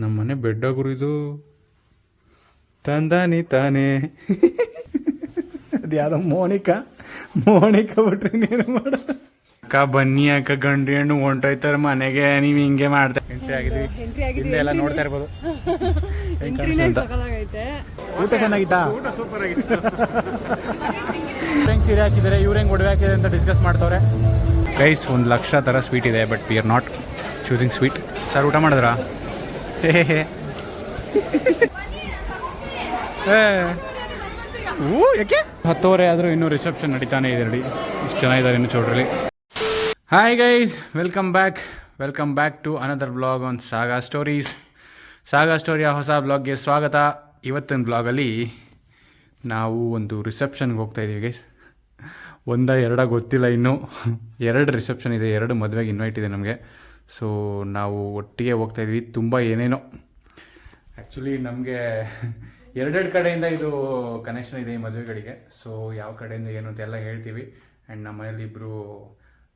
ನಮ್ಮ ಮನೆ ಬೆಡ್ ಗುರು ಇದು ತಂದಾನಿ ತಾನೇ. ಅದು ಯಾವುದೋ ಮೋನಿಕಾ? ಮೋನಿಕಾ ಬಿಟ್ರೆ ನೀನು ಮಾಡ. ಅಕ್ಕ ಬನ್ನಿ ಅಕ್ಕ ಗಂಡು ಹೆಣ್ಣು ಹೊಂಟೋಯ್ತಾರೆ ಮನೆಗೆ. ನೀವು ಹಿಂಗೆ ಮಾಡ್ತಾ ಎಂಟ್ರಿ ಆಗಿದ್ವಿ ಎಲ್ಲ ನೋಡ್ತಾ ಇರ್ಬೋದು. ಊಟ ಚೆನ್ನಾಗಿತ್ತಾ? ಊಟ ಸೂಪರ್ ಆಗಿತ್ತು. ಹೆಂಗ್ ಸೀರೆ ಹಾಕಿದ್ರೆ ಇವ್ರು ಹೆಂಗ್ ಒಡವೆ ಹಾಕಿದೆ ಅಂತ ಡಿಸ್ಕಸ್ ಮಾಡ್ತವ್ರೆ. ಗೈಸ್ ಒಂದು ಲಕ್ಷ ಥರ ಸ್ವೀಟ್ ಇದೆ but we are not choosing sweet sir ಊಟ ಮಾಡಿದ್ರಾ? ಊ, ಯಾಕೆ? ಹತ್ತುವರೆ ಆದರೂ ಇನ್ನೂ ರಿಸೆಪ್ಷನ್ ನಡೀತಾನೆ ಇದೆ ನೋಡಿ. ಇಷ್ಟು ಚೆನ್ನಾಗಿದ್ದಾರೆ ಇನ್ನು ಚೌಡ್ರಲ್ಲಿ hi guys welcome back welcome back to another blog on saga stories saga ಸ್ಟೋರಿಯ ಹೊಸ ಬ್ಲಾಗ್ಗೆ ಸ್ವಾಗತ. ಇವತ್ತಿನ ಬ್ಲಾಗಲ್ಲಿ ನಾವು ಒಂದು ರಿಸೆಪ್ಷನ್ಗೆ ಹೋಗ್ತಾ ಇದ್ದೀವಿ ಗೈಸ್ ಒಂದ ಎರಡ ಗೊತ್ತಿಲ್ಲ ಇನ್ನೂ. ಎರಡು ರಿಸೆಪ್ಷನ್ ಇದೆ ಎರಡು ಮದುವೆಗೆ ಇನ್ವೈಟ್ ಇದೆ ನಮಗೆ. ಸೊ ನಾವು ಒಟ್ಟಿಗೆ ಹೋಗ್ತಾ ಇದ್ವಿ. ತುಂಬ ಏನೇನೋ. ಆ್ಯಕ್ಚುಲಿ ನಮಗೆ ಎರಡೆರಡು ಕಡೆಯಿಂದ ಇದು ಕನೆಕ್ಷನ್ ಇದೆ ಈ ಮದುವೆಗಳಿಗೆ. ಸೊ ಯಾವ ಕಡೆಯಿಂದ ಏನು ಅಂತ ಎಲ್ಲ ಹೇಳ್ತೀವಿ. ಆ್ಯಂಡ್ ನಮ್ಮ ಮನೇಲಿ ಇಬ್ಬರು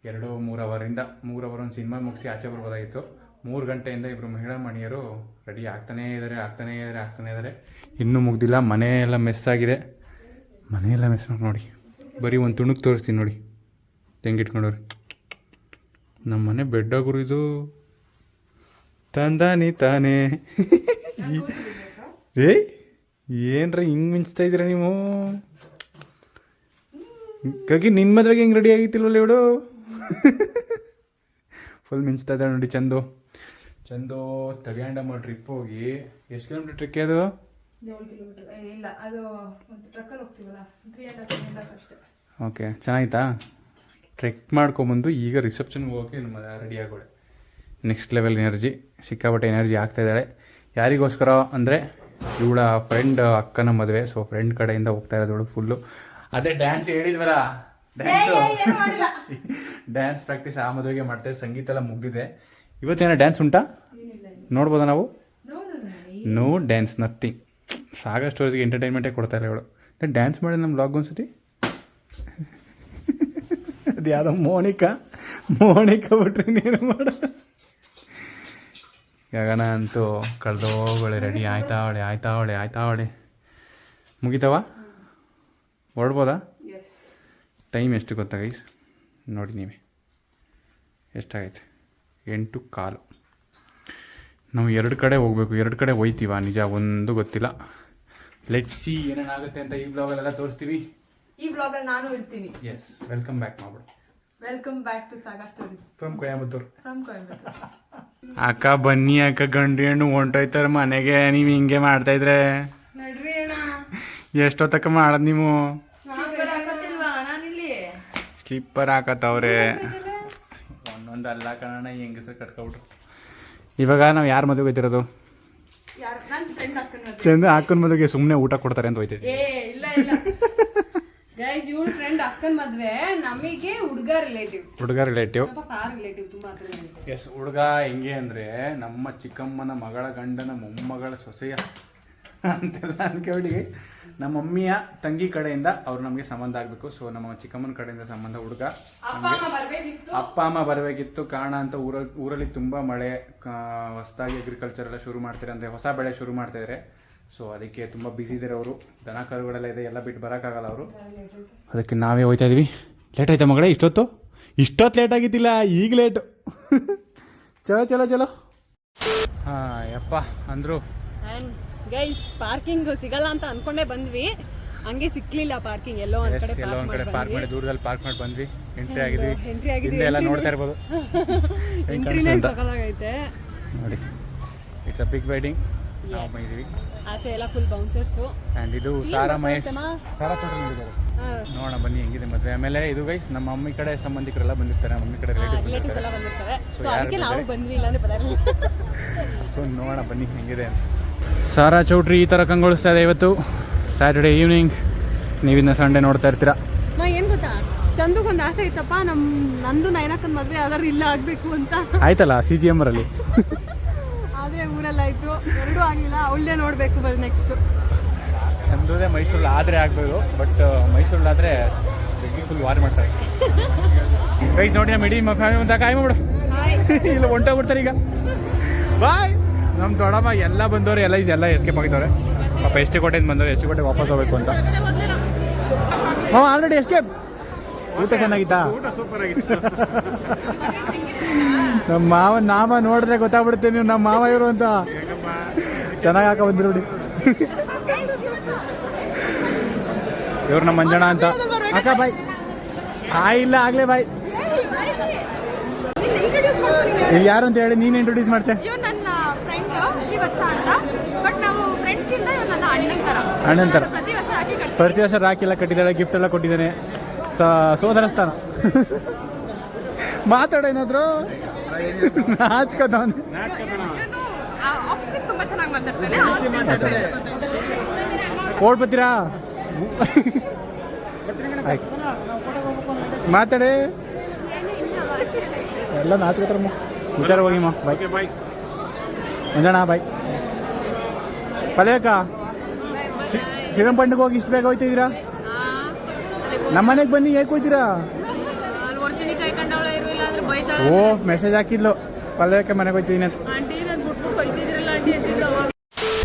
ಎರಡು, ಮೂರು ಅವರಿಂದ, ಮೂರು ಅವರ್ ಒಂದು ಸಿನಿಮಾ ಮುಗಿಸಿ ಆಚೆ ಬರ್ಬೋದಾಗಿತ್ತು. ಮೂರು ಗಂಟೆಯಿಂದ ಇಬ್ಬರು ಮಹಿಳಾ ಮಣಿಯರು ರೆಡಿ ಆಗ್ತಾನೇ ಇದ್ದಾರೆ ಆಗ್ತಾನೇ ಇದ್ದಾರೆ ಆಗ್ತಾನೇ ಇದ್ದಾರೆ ಇನ್ನೂ ಮುಗ್ದಿಲ್ಲ. ಮನೆಯೆಲ್ಲ ಮೆಸ್ ಆಗಿದೆ. ಮನೆಯೆಲ್ಲ ಮೆಸ್ ಮಾಡಿ ನೋಡಿ. ಬರೀ ಒಂದು ತುಣುಕ್ ತೋರಿಸ್ತೀನಿ ನೋಡಿ. ತೆಂಗಿಟ್ಕೊಂಡವ್ರಿ ನಮ್ಮ ಮನೆ ಬೆಡ್ ಗುರಿದು. ಇದು ತಂದಾನಿ ತಾನೇ. ಏ ಏನ್ರ ಹಿಂಗೆ ಮಿಂಚ್ತಾ ಇದ್ದೀರ ನೀವು? ಹಾಗಾಗಿ ನಿನ್ನ ಮದ್ವೆಗೆ ಹಿಂಗೆ ರೆಡಿ ಆಗಿತ್ತಿಲ್ವಲ್ಲ ಇವಡು ಫುಲ್ ಮಿಂಚ್ತಾ ಇದ್ದಾಳೆ ನೋಡಿ ಚಂದು. ಚಂದು ಮಾಡಿ ಟ್ರಿಪ್ ಹೋಗಿ. ಎಷ್ಟು ಕಿಲೋಮೀಟರ್ ಟ್ರಿಕ್ ಅದು? ಓಕೆ ಚೆನ್ನಾಗಿತ್ತಾ? ಟ್ರೆಕ್ ಮಾಡ್ಕೊಂಬಂದು ಈಗ ರಿಸೆಪ್ಷನ್ಗೆ ಹೋಗಿ ನಮ್ಮ ರೆಡಿ ಆಗೋಳೆ. ನೆಕ್ಸ್ಟ್ ಲೆವೆಲ್ ಎನರ್ಜಿ ಸಿಕ್ಕಾಪಟ್ಟೆ ಎನರ್ಜಿ ಆಗ್ತಾ ಇದ್ದಾಳೆ ಯಾರಿಗೋಸ್ಕರ ಅಂದರೆ ಇವಳ ಫ್ರೆಂಡ್ ಅಕ್ಕನ ಮದುವೆ ಸೊ ಫ್ರೆಂಡ್ ಕಡೆಯಿಂದ ಹೋಗ್ತಾ ಇರೋದವಳು ಫುಲ್ಲು ಅದೇ ಡ್ಯಾನ್ಸ್ ಹೇಳಿದ್ವಲ್ಲ ಡ್ಯಾನ್ಸು ಡ್ಯಾನ್ಸ್ ಪ್ರಾಕ್ಟೀಸ್ ಆ ಮದುವೆಗೆ ಮಾಡ್ತಾ ಇದ್ದೆ, ಸಂಗೀತ ಎಲ್ಲ ಮುಗ್ದಿದೆ. ಇವತ್ತೇನೋ ಡ್ಯಾನ್ಸ್ ಉಂಟಾ? ನೋಡ್ಬೋದಾ ನಾವು? ನೋ ಡ್ಯಾನ್ಸ್ ನಥಿಂಗ್ ಸಾಗ ಸ್ಟೋರ್ಸ್ಗೆ ಎಂಟರ್ಟೈನ್ಮೆಂಟೇ ಕೊಡ್ತಾ ಇಲ್ಲ ಇವಳು. ಡ್ಯಾನ್ಸ್ ಮಾಡಿ ನಮ್ಮ ಬ್ಲಾಗ್ ಒಂದ್ಸತಿ? ಅದು ಯಾವುದೋ ಮೋನಿಕಾ. ಮೋನಿಕಾ ಬಿಟ್ರೆ ನೀನು ಮಾಡ. ಗಗನ ಅಂತೂ ಕಳೆದೋಗಳೆ ರೆಡಿ ಆಯ್ತಾವಳೆ ಆಯ್ತಾವಳೆ ಆಯ್ತಾವಳೆ ಮುಗಿತವ? ಹೊರಡ್ಬೋದಾ ಟೈಮ್ ಎಷ್ಟು ಗೊತ್ತಾ ಗೈಸ್ ನೋಡಿ ನೀವೇ. ಎಷ್ಟಾಗೈತೆ? ಎಂಟು ಕಾಲು. ನಾವು ಎರಡು ಕಡೆ ಹೋಗ್ಬೇಕು ಎರಡು ಕಡೆ ಹೋಯ್ತೀವ? ನಿಜ ಒಂದು ಗೊತ್ತಿಲ್ಲ. ಸಿ ಏನೇನಾಗುತ್ತೆ ಅಂತ ಈ ಬ್ಲಾಗಲ್ಲೆಲ್ಲ ತೋರಿಸ್ತೀವಿ. ಈ ಬ್ಲಾಗಲ್ಲಿ ನಾನು ಇರ್ತೀನಿ. Yes welcome back ಮಾಡ್ಬಿಡು welcome back to saga stories from from ಅಕ್ಕ ಬನ್ನಿ ಅಕ್ಕ ಗಂಡು ಹೆಣ್ಣು ಹೊಂಟೋಯ್ತಾರೆ ಮನೆಗೆ ನೀವು ಹಿಂಗೆ ಮಾಡ್ತಾ ಇದ್ರೆ ನಡ್ರಿ ಅಣ್ಣ. ಎಷ್ಟೊತ್ತಕ್ಕ ಮಾಡೋದು ನೀವು? ಹಾಕತ್ತಿಲ್ವಾ? ನಾನಿಲ್ಲಿ. ಸ್ಲಿಪ್ಪರ್ ಹಾಕತ್ತವ್ರೆ. ಒಂದೊಂದು ಅಲ್ಲ ಕಣ ಹೆಂಗಸ ಕಟ್ಕೊಬಿಟ್ರು. ಇವಾಗ ನಾವು ಯಾರ ಮದುವೆ ಹೋಯ್ತಿರೋದು ಯಾರು ನನ್ನ ಫ್ರೆಂಡ್ ಹಾಕೊಂಡು ಚಂದ ಅಕ್ಕನ ಮದುವೆಗೆ ಸುಮ್ಮನೆ ಊಟ ಕೊಡ್ತಾರೆ ಅಂತ ಹೋಯ್ತಿದ್ವಿ ಏ ಇಲ್ಲ ಇಲ್ಲ. ಗೈಸ್ ಇವಳ ಫ್ರೆಂಡ್ ಅಕ್ಕನ ಮದ್ವೆ. ನಮಗೆ ಹುಡುಗ ರಿಲೇಟಿವ್ ಹುಡುಗ ರಿಲೇಟಿವ್ ಸ್ವಲ್ಪ ಫಾರ್ ರಿಲೇಟಿವ್ ತುಂಬಾ ಹತ್ರ ಎಸ್ ಹುಡುಗ ಹೆಂಗೆ ಅಂದ್ರೆ ನಮ್ಮ ಚಿಕ್ಕಮ್ಮನ ಮಗಳ ಗಂಡನ ಮೊಮ್ಮಗಳ ಸೊಸೆಯ ಅಂತೆಲ್ಲ ಅನ್ಕೊಂಡಿ. ನಮ್ಮ ಮಮ್ಮಿಯ ತಂಗಿ ಕಡೆಯಿಂದ ಅವ್ರು ನಮಗೆ ಸಂಬಂಧ ಆಗಬೇಕು. ಸೊ ನಮ್ಮ ಚಿಕ್ಕಮ್ಮನ ಕಡೆಯಿಂದ ಸಂಬಂಧ ಹುಡುಗ ಅಪ್ಪ ಅಮ್ಮ ಬರ್ಬೇಕಿತ್ತು. ಅಪ್ಪ ಅಮ್ಮ ಬರಬೇಕಿತ್ತು. ಕಾರಣ ಅಂತ ಊರಲ್ಲಿ ಊರಲ್ಲಿ ತುಂಬ ಮಳೆ ಹೊಸದಾಗಿ ಅಗ್ರಿಕಲ್ಚರ್ ಎಲ್ಲ ಶುರು ಮಾಡ್ತಾರೆ ಅಂದರೆ ಹೊಸ ಬೆಳೆ ಶುರು ಮಾಡ್ತಿದ್ದಾರೆ. ಸೊ ಅದಕ್ಕೆ ತುಂಬ ಬ್ಯುಸಿ ಇದ್ದಾರೆ ಅವರು. ದನ ಕರುಗಳೆಲ್ಲ ಇದೆ ಎಲ್ಲ ಬಿಟ್ಟು ಬರೋಕ್ಕಾಗಲ್ಲ ಅವರು. ಅದಕ್ಕೆ ನಾವೇ ಹೋಯ್ತಾ ಇದೀವಿ. ಲೇಟ್ ಆಯ್ತಾ ಮಗಳೇ ಇಷ್ಟೊತ್ತು? ಇಷ್ಟೊತ್ತು ಲೇಟ್ ಆಗಿದ್ದಿಲ್ಲ ಈಗ ಲೇಟು ಚಲೋ ಚಲೋ ಚಲೋ. ಹಾಂ ಯಪ್ಪ ಅಂದರು. ಗೈಸ್ ಪಾರ್ಕಿಂಗ್ ಸಿಗಲ್ಲ ಅಂತ ಅನ್ಕೊಂಡೇ ಬಂದ್ವಿ. ಹಂಗೆ ಸಿಕ್ಲಿಲ್ಲ ಪಾರ್ಕಿಂಗ್ ಎಲ್ಲೋ ಒಂದ್ ಕಡೆ ಎಲ್ಲ ಒಂದು ಕಡೆ ಪಾರ್ಕ್ ಮಾಡಿ ದೂರದಲ್ಲಿ ಪಾರ್ಕ್ ಮಾಡಿ ಬಂದ್ವಿ. ಎಂಟ್ರಿ ಆಗಿದ್ವಿ. ಎಂಟ್ರಿ ಆಗಿದ್ವಿ. ಎಲ್ಲ ನೋಡ್ತಾ ಇರ್ಬೋದು. ನೋಡಿ ಇಟ್ಸ್ ಅ ಬಿಗ್ ವೆಡ್ಡಿಂಗ್ ನಾವು ಬಂದಿದ್ದೀವಿ. ಆಚೆ ಎಲ್ಲ ಫುಲ್ ಬೌನ್ಸರ್ಸು ಆ್ಯಂಡ್ ಇದು ಸಾರಾ ಮಹೇಶ್ ಸಾರಾ ಚೌಟ್ರಿ ನೋಡಿದ್ದಾರೆ ನೋಡೋಣ ಬನ್ನಿ ಹೆಂಗಿದೆ ಮದುವೆ. ಆಮೇಲೆ ಇದು ಗೈಸ್ ನಮ್ಮ ಮಮ್ಮಿ ಕಡೆ ಸಂಬಂಧಿಕರೆಲ್ಲ ಬಂದಿರ್ತಾರೆ. ನಮ್ಮ ಮಮ್ಮಿ ಕಡೆ ರಿಲೇಟಿವ್ ರಿಲೇಟಿವ್ಸ್ ಎಲ್ಲ ಬಂದಿರ್ತಾರೆ. ಸೊ ಅದಕ್ಕೆ ನಾವು ಬಂದ್ವಿ ಇಲ್ಲಾಂದ್ರೆ ಬರಲ್ಲ. ಸೊ ನೋಡೋಣ ಬನ್ನಿ ಹೆಂಗಿದೆ ಅಂತ. ಸಾರಾ ಚೌಟ್ರಿ ಈ ಥರ ಕಂಗೊಳಿಸ್ತಾ ಇದೆ ಇವತ್ತು. ಸ್ಯಾಟರ್ಡೆ ಈವ್ನಿಂಗ್ ನೀವಿನ್ನ ಸಂಡೇ ನೋಡ್ತಾ ಇರ್ತೀರಾ? ನಾ ಏನ್ ಗೊತ್ತಾ? ಚಂದಕ್ಕೊಂದು ಆಸೆ ಇತ್ತಪ್ಪ. ನಮ್ ನಂದು ನಯನಕ್ಕ ಮದ್ವೆ ಯಾವ್ದಾದ್ರು ಇಲ್ಲ ಆಗ್ಬೇಕು ಅಂತ. ಆಯ್ತಲ್ಲ ಸಿ ಜಿ ಎಂ ಅಲ್ಲಿ ಆದ್ರೆ ಊರಲ್ಲಾಯ್ತು ಎರಡೂ ಆಗಿಲ್ಲ ಅವಳದೇ ನೋಡ್ಬೇಕು ಬರ್ ನೆಕ್ಸ್ಟ್ ಚಂದ್ರದೇ ಮೈಸೂರಲ್ಲಿ ಆದರೆ ಆಗ್ಬೋದು ಬಟ್ ಮೈಸೂರಲ್ಲಾದರೆ ಆದ್ರೆ ಫುಲ್ ವಾರ್ ಮಾಡ್ತಾರೆ. ಗೈಸ್ ನೋಡಿ ನಮ್ಮ ಇಡೀ ಫ್ಯಾಮಿಲಿ ಮುಂದೆ ಕಾಯಿ ಮಾಡು ಇಲ್ಲ ಹೊಂಟೋಗ್ಬಿಡ್ತಾರೆ ಈಗ. ಬಾಯ್ ನಮ್ಮ ದೊಡ್ಡಮ್ಮ ಎಲ್ಲ ಬಂದವರು ಎಲ್ಲ ಎಲ್ಲ ಎಸ್ಕೇಪ್ ಆಗಿದ್ದವ್ರೆ ಪಾಪ ಎಷ್ಟು ಕೋಟೆಯಿಂದ ಬಂದವರು ಎಷ್ಟು ಕೋಟೆ ವಾಪಸ್ ಹೋಗ್ಬೇಕು ಅಂತ. ಮಾವ ಆಲ್ರೆಡಿ ಎಸ್ಕೇಪ್ ಊಟ ಚೆನ್ನಾಗಿತ್ತಾ? ಊಟ ಸೂಪರ್ ಆಗಿತ್ತು. ನಮ್ಮ ಮಾವ ನಾಮ ನೋಡಿದ್ರೆ ಗೊತ್ತಾಗ್ಬಿಡುತ್ತೆ ನೀವು ನಮ್ಮ ಮಾವ ಇವರು ಅಂತ. ಚೆನ್ನಾಗಿ ಹಾಕ ಬಂದಿರು ನೋಡಿ ಇವ್ರು ನಮ್ಮ ಮಂಜಣ ಅಂತ. ಅಕ್ಕ ಬಾಯ್ ಆ ಇಲ್ಲ ಆಗ್ಲೇ ಬಾಯ್ ಯಾರು ಅಂತ ಹೇಳಿ ನೀನ್ ಇಂಟ್ರೊಡ್ಯೂಸ್ ಮಾಡ್ತೆ ನನ್ನ ಫ್ರೆಂಡ್ ಶ್ರೀವತ್ಸ ಅಂತ. ಬಟ್ ನಾವು ಫ್ರೆಂಡ್ಗಿಂತ ಇವ್ ನನ್ನ ಅಣ್ಣನ ತರ. ಅಣ್ಣನ್. ಪ್ರತಿ ವರ್ಷ ರಾಖಿ ಎಲ್ಲ ಕಟ್ಟಿದ್ದಾಳೆ ಗಿಫ್ಟ್ ಎಲ್ಲ ಕೊಟ್ಟಿದ್ದಾನೆ ಸ- ಸೋದರ ಸ್ಥಾನ ಮಾತಾಡ ಏನಾದ್ರು? ನಾಚ್ಕೋತಾವನೆ ತುಂಬಾ ಚೆನ್ನಾಗಿ ಮಾತಾಡ್ತಾನೆ ಓಡ್ ಬರ್ತೀರಾ? ಆಯ್ತು. ಮಾತಾಡಿ. ಎಲ್ಲ ನಾಚ್ಕೋತಾರಮ್ಮ ಹುಷಾರ ಹೋಗಿಮ್ಮ ಬಾಯ್ ಬಾಯ್ ಮಂಜಣ್ಣ ಬಾಯ್ ಪಲ್ಯಕ್ಕ ಶ್ರೀರಂಪಣ್ಣಗೆ ಹೋಗಿ ಇಷ್ಟು ಬೇಗ ಹೋಯ್ತಿದ್ದೀರಾ? ನಮ್ಮನೆಗೆ ಬನ್ನಿ ಹೇಗೆ ಹೋಯ್ತೀರಾ? ಓ ಮೆಸೇಜ್ ಹಾಕಿದ್ಲು. ಪಲ್ಯಕ್ಕೆ ಮನೆಗೆ ಹೋಯ್ತೀನಿ ಅಂತ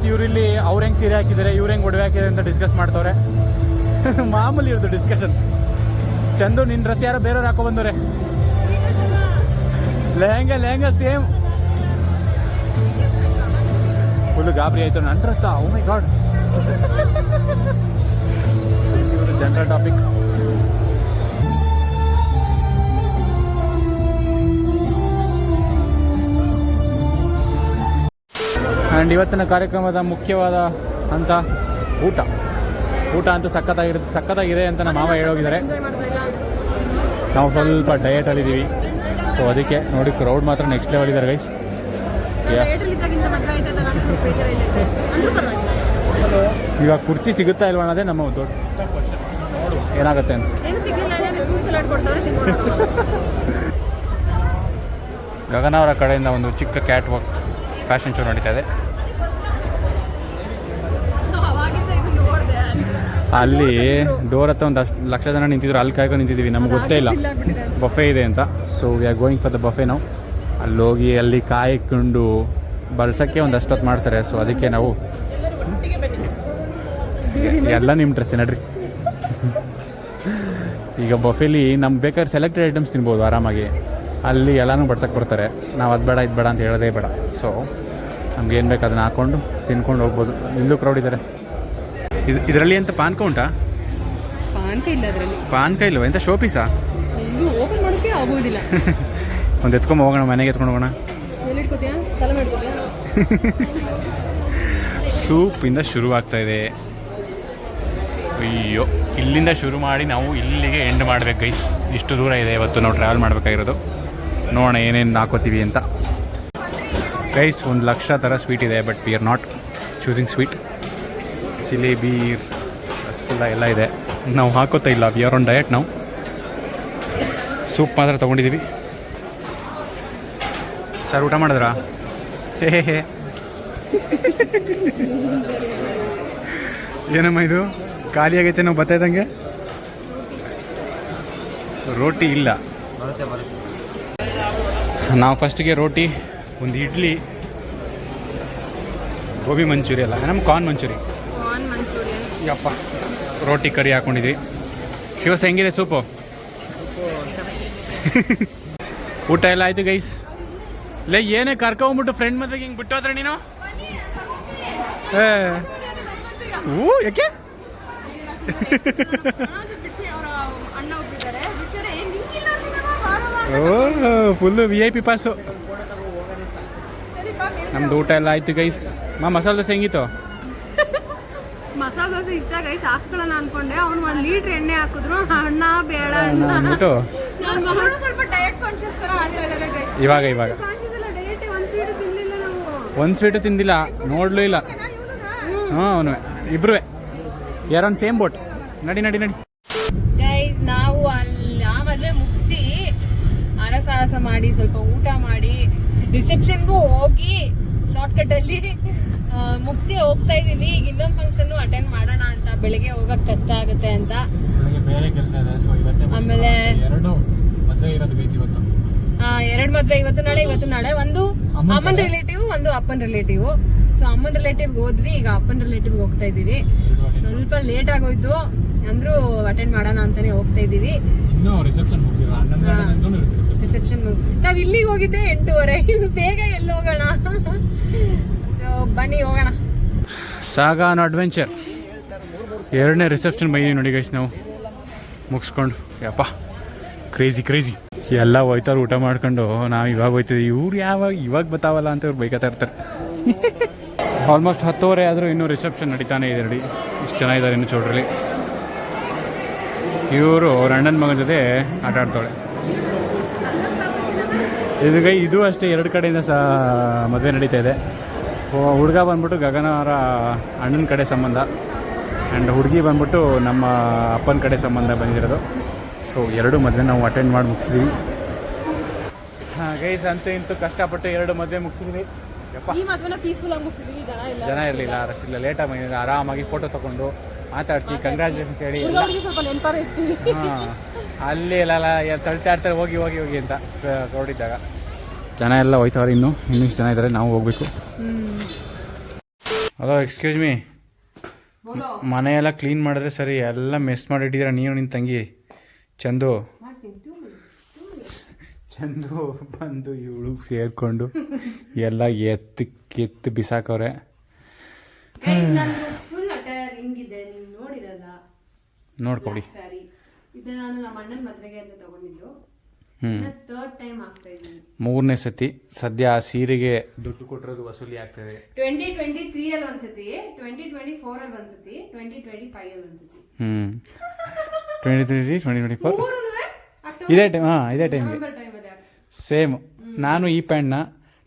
ಇವ್ರಿಲ್ಲಿ ಅವ್ರು ಹೆಂಗೆ ಸೀರೆ ಹಾಕಿದ್ದಾರೆ ಇವ್ರು ಹೆಂಗೆ ಒಡವೆ ಹಾಕಿದ್ರೆ ಅಂತ ಡಿಸ್ಕಸ್ ಮಾಡ್ತವ್ರೆ. ಮಾಮೂಲಿ ಇರೋದು ಡಿಸ್ಕಷನ್ ಚಂದು ನಿನ್ನ ಡ್ರೆಸ್ ಯಾರೋ ಬೇರೆಯವ್ರು ಹಾಕೋ ಬಂದವ್ರೆ. ಲೆಹಂಗ ಲೆಹಂಗ ಸೇಮ್. ಫುಲ್ ಗಾಬರಿ ಆಯ್ತು ನನ್ನ dress oh my god general topic and ಇವತ್ತಿನ ಕಾರ್ಯಕ್ರಮದ ಮುಖ್ಯವಾದ ಹಂತ ಊಟ. ಊಟ ಅಂತೂ ಸಖತ್ತಾಗಿರ್ ಸಖತ್ತಾಗಿದೆ ಅಂತ ನಮ್ಮ ಮಾವ ಹೇಳೋಗಿದ್ದಾರೆ. ನಾವು ಸ್ವಲ್ಪ ಡಯಟಲ್ಲಿದ್ದೀವಿ ಸೊ ಅದಕ್ಕೆ ನೋಡಿ ಕ್ರೌಡ್ ಮಾತ್ರ ನೆಕ್ಸ್ಟ್ ಲೆವೆಲ್ ಇದ್ದಾರೆ ಗೈಸ್ ಇವಾಗ ಕುರ್ಚಿ ಸಿಗುತ್ತಾ ಇಲ್ವಾ ಅನ್ನೋದೇ ನಮ್ಮ ದೊಡ್ಡ ಏನಾಗುತ್ತೆ ಅಂತ. ಗಗನ ಅವರ ಕಡೆಯಿಂದ ಒಂದು ಚಿಕ್ಕ ಕ್ಯಾಟ್ ವಾಕ್ ಫ್ಯಾಷನ್ ಶೋ ನಡೀತಾ ಇದೆ. ಅಲ್ಲಿ ಡೋರ್ ಹತ್ರ ಒಂದು ಅಷ್ಟು ಲಕ್ಷ ಜನ ನಿಂತಿದ್ರು. ಅಲ್ಲಿ ಕಾಯ್ಕೊಂಡು ನಿಂತಿದ್ದೀವಿ. ನಮ್ಗೆ ಗೊತ್ತೇ ಇಲ್ಲ. ಬಫೆ ಇದೆ ಅಂತ. So we are going for the buffet ನಾವು ಅಲ್ಲಿ ಹೋಗಿ ಅಲ್ಲಿ ಕಾಯ್ಕೊಂಡು ಬಳ್ಸೋಕ್ಕೆ ಒಂದು ಅಷ್ಟೊತ್ತು ಮಾಡ್ತಾರೆ. ಸೊ ಅದಕ್ಕೆ ನಾವು ಎಲ್ಲ ನಿಮ್ಮ ಡ್ರೆಸ್ ನಡ್ರಿ. ಈಗ ಬಫೆಲಿ ನಮ್ಗೆ ಬೇಕಾದ್ರೆ ಸೆಲೆಕ್ಟೆಡ್ ಐಟಮ್ಸ್ ತಿನ್ಬೋದು ಆರಾಮಾಗಿ. ಅಲ್ಲಿ ಎಲ್ಲನೂ ಬಡ್ಸಕ್ಕೆ ಬರ್ತಾರೆ. ನಾವು ಅದು ಬೇಡ ಇದು ಬೇಡ ಅಂತ ಹೇಳೋದೇ ಬೇಡ. ಸೊ ನಮ್ಗೆ ಏನು ಬೇಕು ಅದನ್ನು ಹಾಕ್ಕೊಂಡು ತಿನ್ಕೊಂಡು ಹೋಗ್ಬೋದು. ಇಲ್ಲೂ ಕ್ರೌಡ್ ಇದ್ದಾರೆ ಇದು ಇದರಲ್ಲಿ ಅಂತ ಪಾನ್ಕ ಉಂಟಾ ಪಾನ್ಕ ಇಲ್ಲ ಅದರಲ್ಲಿ. ಪಾನ್ಕ ಇಲ್ವಾ? ಎಂತ ಶೋ ಪೀಸಾ ಇದು ಓಪನ್ ಮಾಡೋಕ್ಕೆ ಆಗೋದಿಲ್ಲ. ಒಂದು ಎತ್ಕೊಂಡು ಹೋಗೋಣ ಮನೆಗೆ ಎತ್ಕೊಂಡು ಹೋಗೋಣ. ಸೂಪಿಂದ ಶುರು ಆಗ್ತಾ ಇದೆ. ಅಯ್ಯೋ ಇಲ್ಲಿಂದ ಶುರು ಮಾಡಿ ನಾವು ಇಲ್ಲಿಗೆ ಎಂಡ್ ಮಾಡ್ಬೇಕು ಗೈಸ್ ಇಷ್ಟು ದೂರ ಇದೆ ಇವತ್ತು ನಾವು ಟ್ರಾವೆಲ್ ಮಾಡಬೇಕಾಗಿರೋದು. ನೋಡೋಣ ಏನೇನು ಹಾಕೋತೀವಿ ಅಂತ. ಗೈಸ್ ಒಂದು ಲಕ್ಷ ಥರ ಸ್ವೀಟ್ ಇದೆ but we are not choosing sweet jalebi rasgulla ಎಲ್ಲ ಇದೆ. ನಾವು ಹಾಕೋತಾ ಇಲ್ಲ ವಿ ಆರ್ ಆನ್ ಡಯಟ್ ನಾವು ಸೂಪ್ ಮಾತ್ರ ತೊಗೊಂಡಿದ್ದೀವಿ ಸರ್, ಊಟ ಮಾಡಿದ್ರಾ? ಹೇ ಹೇ ಏನಮ್ಮ ಇದು? ಖಾಲಿ ಆಗೈತೆ, ನಾವು ಬತ್ತಾಯ್ದಂಗೆ ರೋಟಿ ಇಲ್ಲ. ನಾವು ಫಸ್ಟಿಗೆ ರೋಟಿ ಒಂದು ಇಡ್ಲಿ ಗೋಬಿ ಮಂಚೂರಿ ಅಲ್ಲ. ನಮ್ಮ ಕಾರ್ನ್ ಮಂಚೂರಿ? ಯಪ್ಪ ರೋಟಿ ಕರಿ ಹಾಕೊಂಡಿದ್ವಿ. ಶಿವಸ ಹೆಂಗಿದೆ ಸೂಪು? ಊಟ ಎಲ್ಲ ಆಯಿತು ಗೈಸ್ ಲೇ ಏನೇ ಕರ್ಕೊಂಬಿಟ್ಟು ಫ್ರೆಂಡ್ ಮತ್ತೆ ಹಿಂಗೆ ಬಿಟ್ಟು ಹೋದ್ರೆ ನೀನು? ಹೂ ಯಾಕೆ ಅವರ ಅಣ್ಣ ಒಪ್ಪಿದ್ದಾರೆ ಬಿಡ್ಸಿದ್ರೆ ಏ ನಿಂಗಿಲ್ಲ ನೀನಮ್ಮ, ಬಾರವ್ವ. ಓ full V I P pass ನಮ್ದು ಊಟ ಎಲ್ಲ ಆಯ್ತು ಗೈಸ್ ಮಾ ಮಸಾಲೆ ದೋಸೆ ಹೆಂಗಿತ್ತು? ಮಸಾಲೆ ದೋಸೆ ಇಷ್ಟ ಗೈಸ್ ಹಾಕ್ಸ್ಕೊಳ್ಳೋಣ ಅನ್ಕೊಂಡೆ. ಅವ್ನು ಒಂದ್ ಲೀಟ್ರ್ ಎಣ್ಣೆ ಹಾಕಿದ್ರು. ಅಣ್ಣ ಬೇಡ ಅಂದ್ಬಿಟ್ಟು. ಸ್ವಲ್ಪ ಡಯಟ್ ಕಾನ್ಶಿಯಸ್ ತರ ಆಡ್ತಾ ಇದ್ದಾರೆ ಗೈಸ್ ಇವಾಗ ಇವಾಗ. ಒಂದ್ ಸ್ವೀಟ್ ತಿಂದಿಲ್ಲ ನೋಡ್ಲೂ ಇಲ್ಲ. ಹ್ಞೂ ಅವನು ಇಬ್ರು ಯಾರೊಂದು ಸೇಮ್ ಬೋಟ್ ನಡಿ ನಡಿ ನಡಿ. ಅರಸಾಹಸ ಮಾಡಿ ಸ್ವಲ್ಪ ಊಟ ಮಾಡಿ ರಿಸೆಪ್ಷನ್ಗೂ ಹೋಗಿ ಶಾರ್ಟ್ಕಟ್ ಅಲ್ಲಿ ಮುಗಿಸಿ ಹೋಗ್ತಾ ಇದೀವಿ ಈಗ ಇನ್ನೊಂದು ಫಂಕ್ಷನ್ ಅಟೆಂಡ್ ಮಾಡೋಣ ಅಂತ ಬೆಳಿಗ್ಗೆ ಹೋಗಕ್ ಕಷ್ಟ ಆಗುತ್ತೆ ಅಂತ. ಬೇರೆ ಕೆಲಸ ಇದೆ. ಸೊ ಇವತ್ತೇ ಆಮೇಲೆ ಎರಡು ಮದುವೆ ಇರೋದು ಬೇಸಿ ಇವತ್ತು. ಎರಡ್ ಮದ್ವೆ ಇವತ್ತು ನಾಳೆ ಇವತ್ತು ನಾಳೆ ಒಂದು ಅಮ್ಮನ್ ರಿಲೇಟಿವ್ ಒಂದು ಅಪ್ಪನ್ ರಿಲೇಟಿವ್ ಸೊ ಅಮ್ಮನ್ ರಿಲೇಟಿವ್ ಹೋದ್ವಿ. ಈಗ ಅಪ್ಪನ್ ರಿಲೇಟಿವ್ ಹೋಗ್ತಾ ಇದೀವಿ ಸ್ವಲ್ಪ ಲೇಟ್ ಆಗೋಯ್ತು. ಅಂದ್ರೂ ಅಟೆಂಡ್ ಮಾಡೋಣ ಅಂತಾನೆ ಹೋಗ್ತಾ ಇದೀವಿ ಇನ್ನೂ ರಿಸೆಪ್ಷನ್ ಹನ್ನೊಂದು ರಿಸೆಪ್ಷನ್ ನಾವ್ ಇಲ್ಲಿಗೆ ಹೋಗಿದ್ದೆ ಎಂಟೂವರೆ. ಇನ್ನು ಬೇಗ ಎಲ್ಲಿ ಹೋಗೋಣ? ಸೊ ಬನ್ನಿ, ಹೋಗೋಣ. ಸಾಗಾನ್ ಅಡ್ವೆಂಚರ್. ಎರಡನೇ ರಿಸೆಪ್ಷನ್ ಬಂದೀವಿ ನೋಡಿ ಗೈಸ್ ನಾವು. ಮುಗಿಸ್ಕೊಂಡು. ಯಪ್ಪ ಕ್ರೇಜಿ ಕ್ರೇಜಿ ಎಲ್ಲ ಹೋಯ್ತಾರೆ ಊಟ ಮಾಡ್ಕೊಂಡು. ನಾವು ಇವಾಗ ಹೋಯ್ತಿದ್ವಿ. ಇವ್ರು ಯಾವಾಗ ಇವಾಗ ಬತ್ತಾವಲ್ಲ ಅಂತ ಇವ್ರು ಬೈಕತ್ತಾ ಇರ್ತಾರೆ. ಆಲ್ಮೋಸ್ಟ್ ಹತ್ತುವರೆ ಆದರೂ ಇನ್ನೂ ರಿಸೆಪ್ಷನ್ ನಡೀತಾನೆ ಇದೆ ನೋಡಿ. ಇಷ್ಟು ಜನ ಇದ್ದಾರೆ ಇನ್ನು ಚೌಡ್ರಲ್ಲಿ ಇವರು ಅವ್ರ ಅಣ್ಣನ ಮಗನ ಜೊತೆ ಆಟ ಆಡ್ತಾಳೆ ಇದು ಗೈ ಇದು ಅಷ್ಟೇ ಎರಡು ಕಡೆಯಿಂದ ಸಹ ಮದುವೆ ನಡೀತಾ ಇದೆ. ಹುಡುಗ ಬಂದ್ಬಿಟ್ಟು ಗಗನ ಅವರ ಅಣ್ಣನ ಕಡೆ ಸಂಬಂಧ. ಆ್ಯಂಡ್ ಹುಡುಗಿ ಬಂದ್ಬಿಟ್ಟು ನಮ್ಮ ಅಪ್ಪನ ಕಡೆ ಸಂಬಂಧ ಬಂದಿರೋದು. ಸೊ ಎರಡು ಮದುವೆ ನಾವು ಅಟೆಂಡ್ ಮಾಡಿ ಮುಗಿಸಿದ್ವಿ. ಹಾಂ ಗೈಸ್ ಅಂತೂ ಇಂತೂ ಕಷ್ಟಪಟ್ಟು ಎರಡು ಮದುವೆ ಮುಗಿಸಿದ್ವಿ. ಜನ ಇರಲಿಲ್ಲ ಅಷ್ಟಿಲ್ಲ ಲೇಟಾಗಿ ಬಂದಿದೆ ಆರಾಮಾಗಿ ಫೋಟೋ ತೊಗೊಂಡು. ಮಾತಾಡ್ಸಿ ಕಂಗ್ರ್ಯಾಚುಲೇಷನ್ಸ್ ಹೇಳಿ. ಹಾಂ ಅಲ್ಲಿ ಎಲ್ಲ ತಳ್ತಾಡ್ತಾರೆ ಹೋಗಿ ಹೋಗಿ ಹೋಗಿ ಅಂತ ಹೊರಡಿದ್ದಾಗ ಜನ ಎಲ್ಲ ಹೋಯ್ತವ್ರೆ ಇನ್ನು. ಇನ್ನಿಷ್ಟು ಜನ ಇದ್ದಾರೆ ನಾವು ಹೋಗ್ಬೇಕು. ಹಲೋ ಎಕ್ಸ್ಕ್ಯೂಸ್ ಮೀ ಮನೆಯೆಲ್ಲ ಕ್ಲೀನ್ ಮಾಡಿದ್ರೆ ಸರಿ ಎಲ್ಲ ಮೆಸ್ ಮಾಡಿಟ್ಟಿದ್ದೀರ ನೀನು ನಿನ್ನ ತಂಗಿ? ಚಂದು. ಚಂದು ಬಂದು ಇವಳು ಸೇರ್ಕೊಂಡು ಎಲ್ಲ ಎತ್ತಿ ಕೆತ್ತಿ ಬಿಸಾಕವ್ರೆ Guys, ನಂದು ಫುಲ್ ಅಟೈರ್ ಹಿಂಗಿದೆ ನೀವು ನೋಡಿರಲ್ಲ? ನೋಡ್ಕೊಳ್ಳಿ ಸರಿ ಇದು ನಾನು ನಮ್ಮ ಅಣ್ಣನ ಮದ್ವೆಗೆ ಅಂತ ತಗೊಂಡಿದ್ದು. ಹ್ಞೂ ಥರ್ಡ್ ಟೈಮ್ ಆಗ್ತಾ ಇದ್ದೀನಿ. ಮೂರನೇ ಸತಿ. ಸದ್ಯ ಆ ಸೀರೆಗೆ ದುಡ್ಡು ಕೊಟ್ಟಿರೋದು ವಸೂಲಿ ಆಗ್ತದೆ. ಟ್ವೆಂಟಿ ಟ್ವೆಂಟಿ ತ್ರೀ ಅಲ್ಲಿ ಒಂದ್ಸತಿ ಟ್ವೆಂಟಿ ಟ್ವೆಂಟಿ ಫೋರ್ ಅಲ್ಲಿ ಒಂದ್ಸತಿ ಟ್ವೆಂಟಿ ಟ್ವೆಂಟಿ ಫೈವ್ ಅಲ್ಲಿ ಒಂದ್ಸತಿ. ಹ್ಞೂ twenty three twenty twenty four ಇದೇ ಟೈಮ್ ಹಾಂ ಇದೇ ಟೈಮ್ಗೆ ಸೇಮ್ ನಾನು ಈ ಪ್ಯಾಂಟ್ನ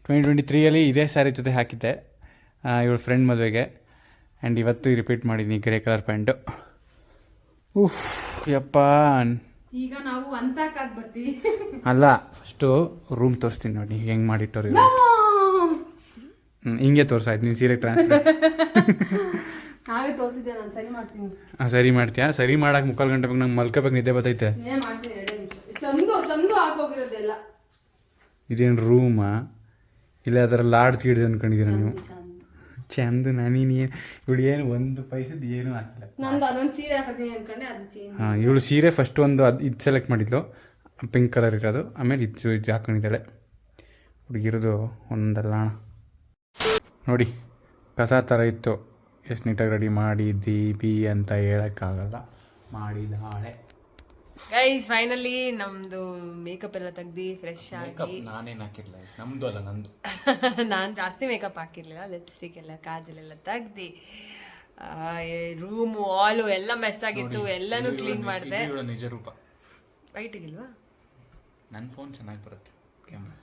ಟ್ವೆಂಟಿ ಟ್ವೆಂಟಿ ತ್ರೀಯಲ್ಲಿ ಇದೇ ಸ್ಯಾರಿ ಜೊತೆ ಹಾಕಿದ್ದೆ ಇವಳ ಫ್ರೆಂಡ್ ಮದುವೆಗೆ. ಆ್ಯಂಡ್ ಇವತ್ತು ರಿಪೀಟ್ ಮಾಡಿದ್ದೀನಿ ಗ್ರೇ ಕಲರ್ ಪ್ಯಾಂಟು ಉಫ್ ಯಪ್ಪ. ಈಗ ನಾವು ಅನ್ಪ್ಯಾಕ್ ಆಗಿ ಬರ್ತೀವಿ. ಅಲ್ಲ ಫಸ್ಟು ರೂಮ್ ತೋರಿಸ್ತೀನಿ ನೋಡಿ ಹೆಂಗೆ ಮಾಡಿಟ್ಟವ್ರು ಇವ್ರು. ತೋರಿಸ ಹಿಂಗೆ ತೋರ್ಸಾಯ್ತು ನೀನು ಸೀರೆ ಟ್ರಾನ್ಸ್ಫರ್ ನಾವೇ ತೋರಿಸಿದ್ದೆ ನಾನು ಸರಿ ಮಾಡ್ತೀನಿ. ಸರಿ ಮಾಡ್ತೀಯಾ? ಸರಿ ಮಾಡಕ್ಕೆ ಮುಕ್ಕಾಲು ಗಂಟೆ ಬೇಕು ನಂಗೆ ಮಲ್ಕೋಬೇಕು ನಿದ್ದೆ ಬರ್ತೈತೆ. ಏನೇ ಮಾಡ್ತೀನಿ ಎರಡೇ ನಿಮಿಷ. ಚಂದು ಚಂದು ಹಾಕೋಗಿರೋದೆಲ್ಲ ಇದೇನು ರೂಮಾ ಇಲ್ಲ ಅದರ ಲಾಡ್ ಕೀಡಿದೆ ಅನ್ಕೊಂಡಿದ್ದೀರಾ ನೀವು? ಚಂದ. ಚಂದ ನಾನೀನು ಏನು ಇವಳು ಏನು ಒಂದು ಪೈಸದ ಏನೂ ಹಾಕಿಲ್ಲ. ನಂದು ಅದೊಂದು ಸೀರೆ ಹಾಕತೀನಿ ಅನ್ಕೊಂಡೆ ಅದು ಚೇಂಜ್ ಹಾಂ ಇವಳು ಸೀರೆ ಫಸ್ಟ್ ಒಂದು ಅದು ಇದು ಸೆಲೆಕ್ಟ್ ಮಾಡಿದ್ಲು. ಪಿಂಕ್ ಕಲರ್ ಇರೋದು. ಆಮೇಲೆ ಇದು ಇದು ಹಾಕೊಂಡಿದ್ದಾಳೆ. ಹುಡುಗಿರೋದು ಒಂದಲ್ಲ ನೋಡಿ ಕಸ ಥರ ಇತ್ತು. ಎಷ್ಟು ನೀಟಾಗಿ ರೆಡಿ ಮಾಡಿದ್ದೀವಿ ಅಂತ ಹೇಳೋಕ್ಕಾಗಲ್ಲ. ಮಾಡಿದಾಳೆ ಗೈಸ್ ಫೈನಲಿ ನಮ್ದು ಮೇಕಪ್ ಎಲ್ಲ ತೆಗ್ದು ಫ್ರೆಶ್ ಆಗಿ. ನಾನೇನು ಹಾಕಿರಲಿಲ್ಲ ನಮ್ದು ಅಲ್ಲ ನಂದು. ನಾನು ಜಾಸ್ತಿ ಮೇಕಪ್ ಹಾಕಿರ್ಲಿಲ್ಲ. ಲಿಪ್ಸ್ಟಿಕ್ ಎಲ್ಲ ಕಾಜಲ್ ಎಲ್ಲ ತೆಗ್ದು ರೂಮು ಹಾಲು ಎಲ್ಲ ಮೆಸ್ ಆಗಿತ್ತು. ಎಲ್ಲನೂ ಕ್ಲೀನ್ ಮಾಡಿದೆ. ನಿಜ ರೂಪ. ವೈಟಿಗಿಲ್ವಾ ನನ್ನ ಫೋನ್ ಚೆನ್ನಾಗಿ ಬರುತ್ತೆ ಕ್ಯಾಮ್ರಾ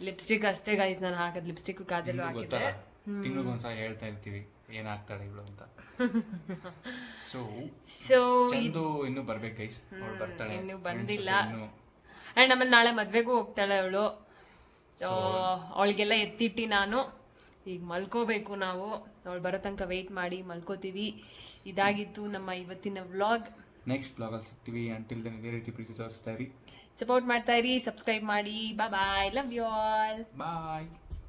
ಲಿಪ್ಸ್ಟಿಕ್ ಅಷ್ಟೇ ಗೈಸ್ ನಾನು ಹಾಕಿದ್ ಲಿಪ್ಸ್ಟಿಕ್ ಕಾಜಲ್ ಹಾಕಿದ್ದೆ ತಿಂಗಳಿಗೆ ತಿಂಗಳಿಗೊಂದ್ಸಲ ಹೇಳ್ತಾ ಇರ್ತೀವಿ. ಏನಾಗ್ತಾಳೆ ಇವಳು ಅಂತ. ಸೊ ಸೊ ಇದು ಇನ್ನು ಬರ್ಬೇಕು ಗೈಸ್ ಅವಳು ಬರ್ತಾಳೆ. ಇನ್ನು ಬಂದಿಲ್ಲ. ಅಂಡ್ ಆಮೇಲೆ ನಾಳೆ ಮದ್ವೆಗೂ ಹೋಗ್ತಾಳೆ ಅವಳು. ಅವಳಿಗೆಲ್ಲ ಎತ್ತಿಟ್ಟು ನಾನು. ಈಗ ಮಲ್ಕೋಬೇಕು ನಾವು. ಅವಳು ಬರೋ ತನಕ ವೆಯ್ಟ್ ಮಾಡಿ ಮಲ್ಕೋತೀವಿ. ಇದಾಗಿತ್ತು ನಮ್ಮ ಇವತ್ತಿನ ವ್ಲಾಗ್ ನೆಕ್ಸ್ಟ್ ಬ್ಲಾಗಲ್ಲಿ ಸಿಗ್ತೀವಿ. ಅಂಟಿಲ್ ದೆನ್ ಇದೇ ರೀತಿ ಪ್ರೀತಿ ತೋರಿಸ್ತಾ ಇರಿ. ಸಪೋರ್ಟ್ ಮಾಡ್ತಾ ಇರಿ ಸಬ್ಸ್ಕ್ರೈಬ್ ಮಾಡಿ. Bye love you all bye